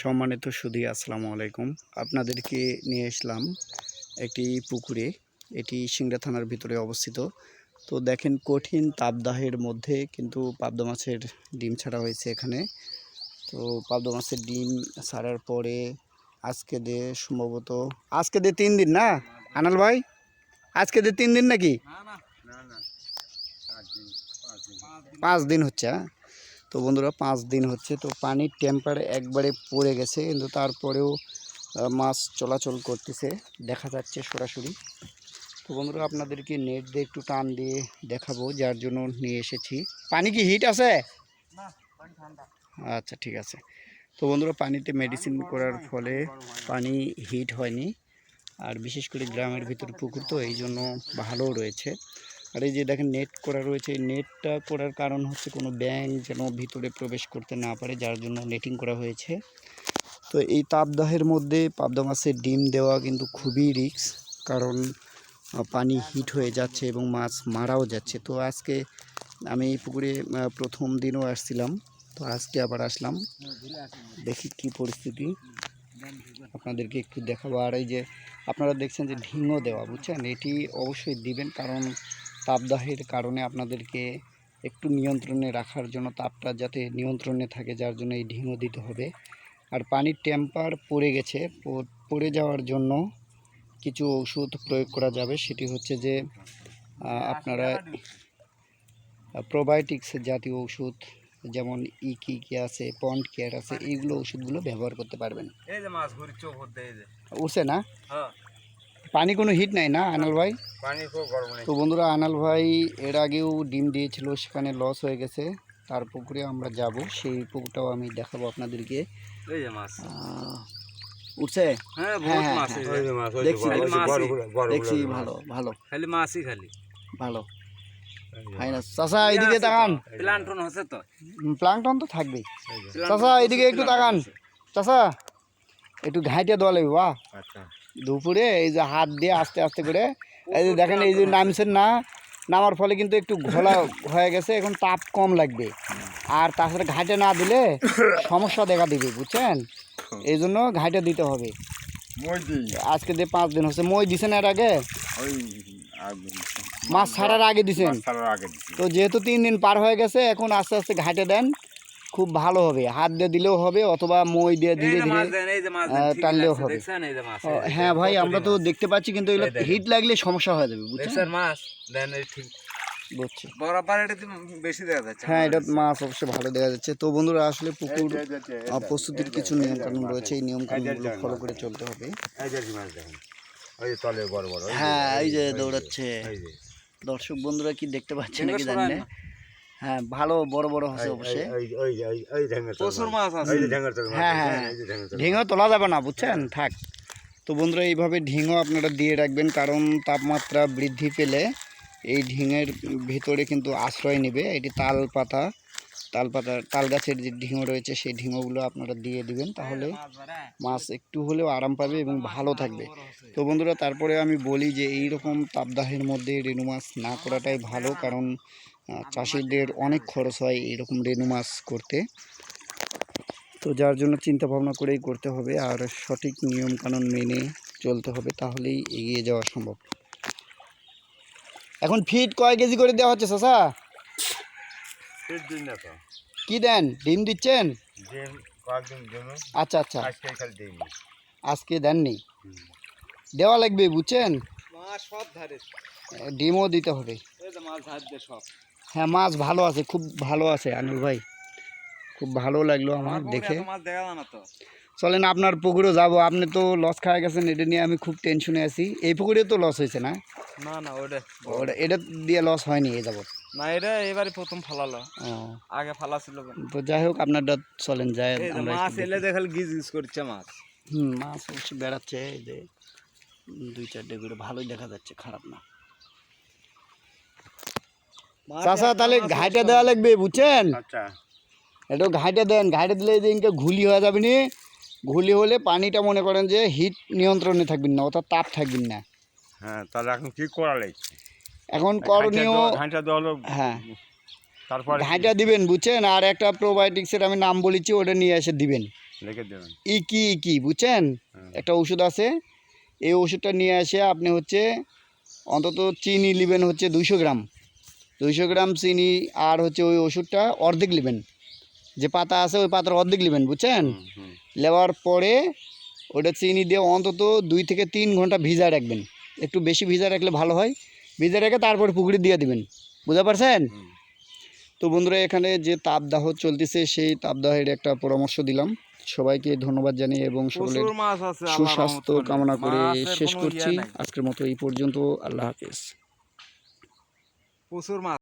সম্মানিত সুধী আসসালামু আলাইকুম। আপনাদেরকে নিয়ে আসলাম একটি পুকুরে এটি সিংড়া থানার ভিতরে অবস্থিত। তো দেখেন কঠিন তাপদাহের মধ্যে কিন্তু পাবদা মাছের ডিম ছাড়া হয়েছে এখানে। তো পাবদা মাছের ডিম ছাড়ার পরে আজকে দিয়ে সম্ভবত আজকে দিয়ে তিন দিন না? আনাল ভাই আজকে দিয়ে তিন দিন নাকি? পাঁচ দিন হচ্ছে হ্যাঁ? তো বন্ধুরা পাঁচ দিন হচ্ছে তো পানির টেম্পার একবারে পড়ে গেছে কিন্তু তারপরেও মাছ চলাচল করতেছে দেখা যাচ্ছে সরাসরি। তো বন্ধুরা আপনাদেরকে নেট দিয়ে একটু টান দিয়ে দেখাবো যার জন্য নিয়ে এসেছি। পানি কি হিট আছে? আচ্ছা ঠিক আছে। তো বন্ধুরা পানিতে মেডিসিন করার ফলে পানি হিট হয়নি। আর বিশেষ করে গ্রামের ভিতর পুকুর তো এই জন্য ভালোও রয়েছে। আর এই যে দেখেন নেট করা রয়েছে, এই নেটটা করার কারণ হচ্ছে কোনো ব্যাঙ যেন ভিতরে প্রবেশ করতে না পারে, যার জন্য নেটিং করা হয়েছে। তো এই তাপদাহের মধ্যে পাবদা মাছের ডিম দেওয়া কিন্তু খুবই রিস্ক কারণ পানি হিট হয়ে যাচ্ছে এবং মাছ মারাও যাচ্ছে। তো আজকে আমি এই পুকুরে প্রথম দিনও আসছিলাম, তো আজকে আবার আসলাম। দেখি কি পরিস্থিতি। আপনাদেরকে একটু দেখাবো। আর এই যে আপনারা দেখছেন যে ঢিঙো দেওয়া, বুঝছেন? এটি অবশ্যই দিবেন, কারণ তাপদাহের কারণে আপনাদেরকে একটু নিয়ন্ত্রণে রাখার জন্য তাপটা যাতে নিয়ন্ত্রণে থাকে যার জন্য এই ঢিঙো দিতে হবে। আর পানির টেম্পার পড়ে গেছে পড়ে যাওয়ার জন্য কিছু ওষুধ প্রয়োগ করা যাবে। সেটি হচ্ছে যে আপনারা প্রোবায়োটিক্স জাতীয় ওষুধ যেমন ইকি কি আছে পন্ড কেয়ার আছে এইগুলো ওষুধগুলো ব্যবহার করতে পারবেন। উঠছে না? হ্যাঁ। পানি কোনো হিট নাই না আনাল ভাই? পানি খুব গরম নেই। তো বন্ধুরা আনাল ভাই এর আগেও ডিম দিয়েছিল সেখানে লস হয়ে গেছে। তার পুকুরে আমরা যাব সেই পুকুরটাও আমি দেখাবো আপনাদেরকে। এই যে মাছ। উঠছে? হ্যাঁ হ্যাঁ, বহুত হ্যাঁ, মাছ হ্যাঁ। দেখছি, দেখছি, ভালো ভালো। খালি মাছই খালি। ভালো। চাষা এদিকে তাকান। প্লান্টন হচ্ছে তো। প্লাংটন তো থাকবেই। চাষা এদিকে একটু তাকান। চাষা একটু ঘাইটে দেওয়া লাগবে বাহ। আচ্ছা। দুপুরে এই যে হাত দিয়ে আস্তে আস্তে করে এই যে দেখেন এই যে নামছেন না নামার ফলে কিন্তু একটু ঘোলা হয়ে গেছে এখন তাপ কম লাগবে। আর তাছাড়া ঘাটে না দিলে সমস্যা দেখা দিবে বুঝছেন? এই জন্য ঘাটে দিতে হবে। আজকে যে পাঁচ দিন হচ্ছে মই দিছেন এর আগে? মাছ ছাড়ার আগে দিছেন। তো যেহেতু তিন দিন পার হয়ে গেছে এখন আস্তে আস্তে ঘাটে দেন। খুব ভালো হবে হাত দিয়ে দিলেও হবে অথবা মই দিয়ে ধীরে ধীরে টানলেও হবে। হ্যাঁ ভাই আমরা তো দেখতে পাচ্ছি কিন্তু এগুলো হিট লাগলে সমস্যা হয়ে যাবে বুঝছেন দেখছেন মাছ দেন ঠিক বুঝছি বরাবর এটা বেশি দেখা যাচ্ছে হ্যাঁ এটা মাছ অবশ্যই ভালো দেখা যাচ্ছে তো বন্ধুরা আসলে পুকুর প্রস্তুতির কিছু নিয়ম কানুন রয়েছে এই নিয়ম এই যে, কানুনগুলো ফলো করে চলতে হবে। ওই তলে বড় বড়, হ্যাঁ এই যে দৌড়াচ্ছে দর্শক বন্ধুরা কি দেখতে পাচ্ছে নাকি জানি না। হ্যাঁ ভালো বড় বড় হচ্ছে অবশ্যই। প্রচুর মাছ। আছে। হ্যাঁ, হ্যাঁ। ঢেঙো তোলা যাবে না বুঝছেন? থাক। তো বন্ধুরা এইভাবে ঢিঙো আপনারা দিয়ে রাখবেন কারণ তাপমাত্রা বৃদ্ধি পেলে এই ঢিঙের ভিতরে কিন্তু আশ্রয় নেবে। এটি তাল পাতা তাল পাতা তাল গাছের যে ঢিঙো রয়েছে সেই ঢিঙোগুলো আপনারা দিয়ে দিবেন তাহলে মাছ একটু হলেও আরাম পাবে এবং ভালো থাকবে। তো বন্ধুরা তারপরে আমি বলি যে এই রকম তাপদাহের মধ্যে রেনু মাছ না করাটাই ভালো কারণ চাষিদের অনেক খরচ হয় এরকম রেনু মাছ করতে। তো যার জন্য চিন্তা ভাবনা করেই করতে হবে আর সঠিক নিয়ম কানুন মেনে চলতে হবে তাহলেই এগিয়ে যাওয়া সম্ভব। এখন ফিট কয় কেজি করে দেওয়া হচ্ছে চাষা শীত দিন না তো। কি দেন? ডিম দিচ্ছেন? ডিম কয়েকদিন জন্য আচ্ছা আচ্ছা। আজকে খালি দিইনি আজকে দেননি? দেওয়া লাগবে বুঝছেন? ডিমও দিতে হবে। সব। হ্যাঁ মাছ ভালো আছে খুব ভালো আছে আনুল ভাই। খুব ভালো লাগল আমার দেখে। চলেন আপনার পুকুরে যাব। আপনি তো লস খাওয়া গেছেন এটা নিয়ে আমি খুব টেনশনে আছি। এই পুকুরে তো লস হয়েছে না? না না ওটা ওটা এটা দিয়ে লস হয়নি এই যাবত না এটা এবারে প্রথম ফালালো। আগে ফালা ছিল তো যাই হোক আপনারটা চলেন যাই মাছ এলে দেখি। দেখাল গিজ গিজ করছে মাছ। হুম মাছ বেড়াচ্ছে এই যে দুই চারটে করে ভালোই দেখা যাচ্ছে খারাপ না। চাষা তাহলে ঘাইটা দেওয়া লাগবে বুঝছেন? আচ্ছা। একটু ঘাইটা দেন ঘাইটা দিলে ইনকে ঘুলি হয়ে যাবে নি ঘুলি হলে পানিটা মনে করেন যে হিট নিয়ন্ত্রণে থাকবেন না অর্থাৎ তাপ থাকবেন না। হ্যাঁ তাহলে এখন কি করা লাগছে এখন করণীয় ঘাঁটা দেওয়া হলো হ্যাঁ। তারপরে ঘাইটা দিবেন বুঝছেন? আর একটা প্রোবায়োটিক্সের আমি নাম বলেছি ওটা নিয়ে এসে দিবেন। লিখে দেবেন। ইকি ইকি বুঝছেন? একটা ওষুধ আছে এই ওষুধটা নিয়ে এসে আপনি হচ্ছে অন্তত চিনি নেবেন হচ্ছে দুইশো গ্রাম। দুইশো গ্রাম চিনি আর হচ্ছে ওই ওষুধটা অর্ধেক নেবেন। যে পাতা আছে ওই পাতার অর্ধেক নেবেন বুঝছেন। নেওয়ার পরে ওটা চিনি দিয়ে অন্তত দুই থেকে তিন ঘণ্টা ভিজা রাখবেন। একটু বেশি ভিজা রাখলে ভালো হয়। ভিজা রেখে তারপর পুকুরে দিয়ে দিবেন। বুঝতে পারছেন? তো বন্ধুরা এখানে যে তাপদাহ চলতেছে সেই তাপদাহের একটা পরামর্শ দিলাম। সবাইকে ধন্যবাদ জানিয়ে এবং সকলের সুস্বাস্থ্য কামনা করে শেষ করছি। আজকের মতো এই পর্যন্ত। আল্লাহ হাফেজ। প্রচুর মাছ।